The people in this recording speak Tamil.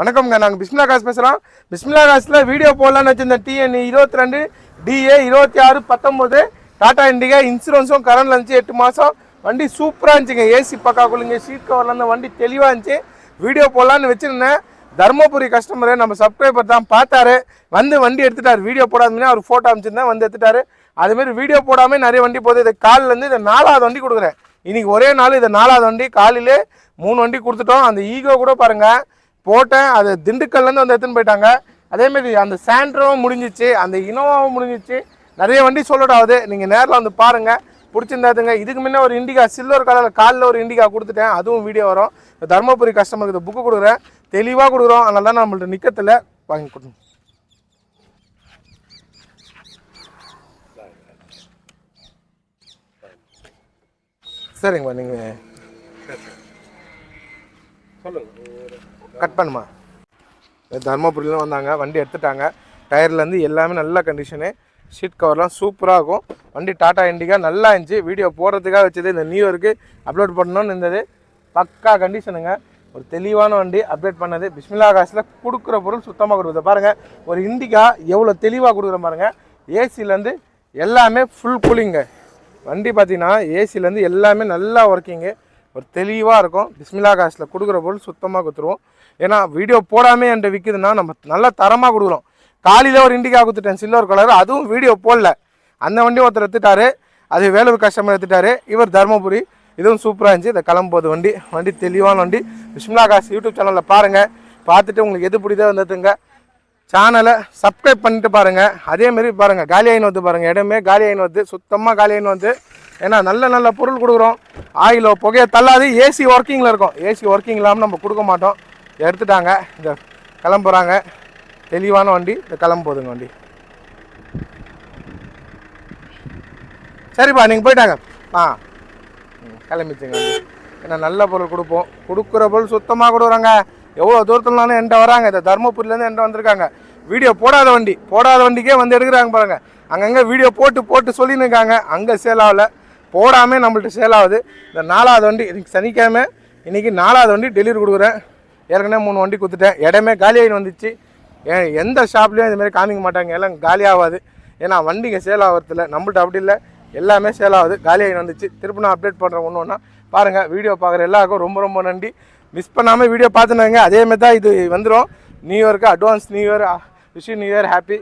வணக்கம்ங்க. நாங்கள் பிஸ்மிலா காசு பேசுகிறோம் பிஸ்மிலா காசில் வீடியோ போடலான்னு வச்சுருந்தேன். டிஎன் இருபத்தி ரெண்டு டிஏ இருபத்தி ஆறு பத்தொம்போது டாடா இண்டிகா இன்சூரன்ஸும் கரண்டில் இருந்துச்சு எட்டு மாதம் வண்டி சூப்பராக இருந்துச்சுங்க. ஏசி பக்கா குளிங்க சீட் கவரில் இருந்த வண்டி தெளிவாக இருந்துச்சு. வீடியோ போடலான்னு வச்சுருந்தேன். தர்மபுரி கஸ்டமரு நம்ம சப்ஸ்கிரைபர் தான் பார்த்தாரு. வந்து வண்டி எடுத்துட்டார். வீடியோ போடாதுன்னா அவர் ஃபோட்டோ அமைச்சிருந்தேன் வந்து எடுத்துட்டாரு. அதுமாரி வீடியோ போடாமல் நிறைய வண்டி போகுது. இது காலிலேருந்து இதை நாலாவது வண்டி கொடுக்குறேன். இன்றைக்கி ஒரே நாள் இதை நாலாவது வண்டி. காலையிலே மூணு வண்டி கொடுத்துட்டோம். அந்த ஈகோ கூட பாருங்கள் போட்டேன். அது திண்டுக்கல்லேருந்து வந்து எடுத்துன்னு போயிட்டாங்க. அதேமாரி அந்த சாண்ட்ரோவும் முடிஞ்சிச்சு. அந்த இனோவாவும் முடிஞ்சிச்சு. நிறைய வண்டி சொல்லடாவது ஆகுது. நீங்கள் நேரில் வந்து பாருங்கள் பிடிச்சிருந்தாதுங்க இதுக்கு முன்னே ஒரு இண்டிகா சில்வர் கலரில் காலில் ஒரு இண்டிகா கொடுத்துட்டேன். அதுவும் வீடியோ வரும். தருமபுரி கஸ்டமருக்கு இந்த புக்கு கொடுக்குறேன். தெளிவாக கொடுக்குறோம். அதனால தான் நம்மள்ட்ட நிற்கத்தில் வாங்கி கொடுங்க சரிங்கம்மா நீங்கள் கட் பண்ணுமா? தர்மபுரியிலும் வந்தாங்க வண்டி எடுத்துட்டாங்க. டயர்லேருந்து எல்லாமே நல்ல கண்டிஷனு சீட் கவர்லாம் சூப்பராக இருக்கும். வண்டி டாட்டா இண்டிகா நல்லா இருந்துச்சு. வீடியோ போடுறதுக்காக வச்சது இந்த நியூ இயருக்கு அப்லோட் பண்ணணும்னு இருந்தது. பக்கா கண்டிஷனுங்க ஒரு தெளிவான வண்டி அப்டேட் பண்ணது. பிஸ்மிலா காசில் கொடுக்குற பொருள் சுத்தமாக கொடுக்குது. பாருங்கள் ஒரு இண்டிகா எவ்வளோ தெளிவாக கொடுக்குற பாருங்கள் ஏசிலேருந்து எல்லாமே ஃபுல் கூலிங்க வண்டி பார்த்தீங்கன்னா ஏசிலேருந்து எல்லாமே நல்லா ஒர்க்கிங்கு ஒரு தெளிவாக இருக்கும். பிஸ்மிலா காசில் கொடுக்குற பொருள் சுத்தமாக கொடுத்துருவோம். ஏன்னா வீடியோ போடாமல் என்கிட்ட விற்குதுன்னா நம்ம நல்லா தரமாக கொடுக்குறோம். காலையில் ஒரு இண்டிகா கொடுத்துட்டேன் சில்வர் கலர். அதுவும் வீடியோ போடல. அந்த வண்டி ஒருத்தர் எடுத்துட்டாரு. அது வேலூர் கஸ்டமர் எடுத்துட்டாரு. இவர் தருமபுரி. இதுவும் சூப்பராக இருந்துச்சு. இந்த கிளம்போது வண்டி வண்டி தெளிவான வண்டி. பிஸ்மிலா காசு யூடியூப் சேனலில் பாருங்கள் பார்த்துட்டு உங்களுக்கு எது பிடிதோ வந்துட்டுங்க சேனலை சப்ஸ்கிரைப் பண்ணிட்டு பாருங்கள் அதேமாரி பாருங்கள் காலி ஆயின் வந்து பாருங்கள் இடமே காலி ஆயின் வந்து சுத்தமாக காலி ஆயின் வந்து ஏன்னா நல்ல நல்ல பொருள் கொடுக்குறோம். ஆயிலோ புகையை தள்ளாது ஏசி ஒர்க்கிங்கில் இருக்கும். ஏசி ஒர்க்கிங் இல்லாமல் நம்ம கொடுக்க மாட்டோம். எடுத்துட்டாங்க. இந்த கிளம்புறாங்க. தெளிவான வண்டி. இந்த கிளம்புதுங்க வண்டி. சரிப்பா நீங்கள் போயிட்டாங்க. ஆ. ம், கிளம்பிச்சுங்க வண்டி. ஏன்னா நல்ல பொருள் கொடுப்போம். கொடுக்குற பொருள் சுத்தமாக கொடுக்குறாங்க எவ்வளோ தூரத்துலனாலும் என்கிட்ட வராங்க. இந்த தருமபுரியிலேருந்து என்கிட்ட வந்திருக்காங்க. வீடியோ போடாத வண்டி. போடாத வண்டிக்கே வந்து எடுக்கிறாங்க பாருங்கள் அங்கங்கே வீடியோ போட்டு போட்டு சொல்லின்னு இருக்காங்க. அங்கே சேல் ஆகலை போடாமல் நம்மள்ட்ட சேல் ஆகுது. இந்த நாலாவது வண்டி இன்றைக்கி சனிக்கிழமை இன்னைக்கு நாலாவது வண்டி டெலிவரி கொடுக்குறேன். ஏற்கனவே மூணு வண்டி கொடுத்துட்டேன் இடமே காலியாகின்னு வந்துச்சு. ஏன் எந்த ஷாப்லேயும் இதுமாரி காமிக்க மாட்டாங்க. எல்லாம் காலியாகாது ஏன்னா வண்டிங்க சேல் ஆகிறதில்ல நம்மள்ட்ட அப்படி இல்லை. எல்லாமே சேல் ஆகுது. காலியாகி வந்துச்சு. திரும்ப நான் அப்டேட் பண்ணுறேன் ஒன்று ஒன்றா பாருங்கள் வீடியோ பார்க்குற எல்லாருக்கும் ரொம்ப ரொம்ப நன்றி. மிஸ் பண்ணாமல் வீடியோ பார்த்துனாங்க அதேமாதிரி தான் இது வந்துடும் நியூ இயருக்கு advance new year wish new year happy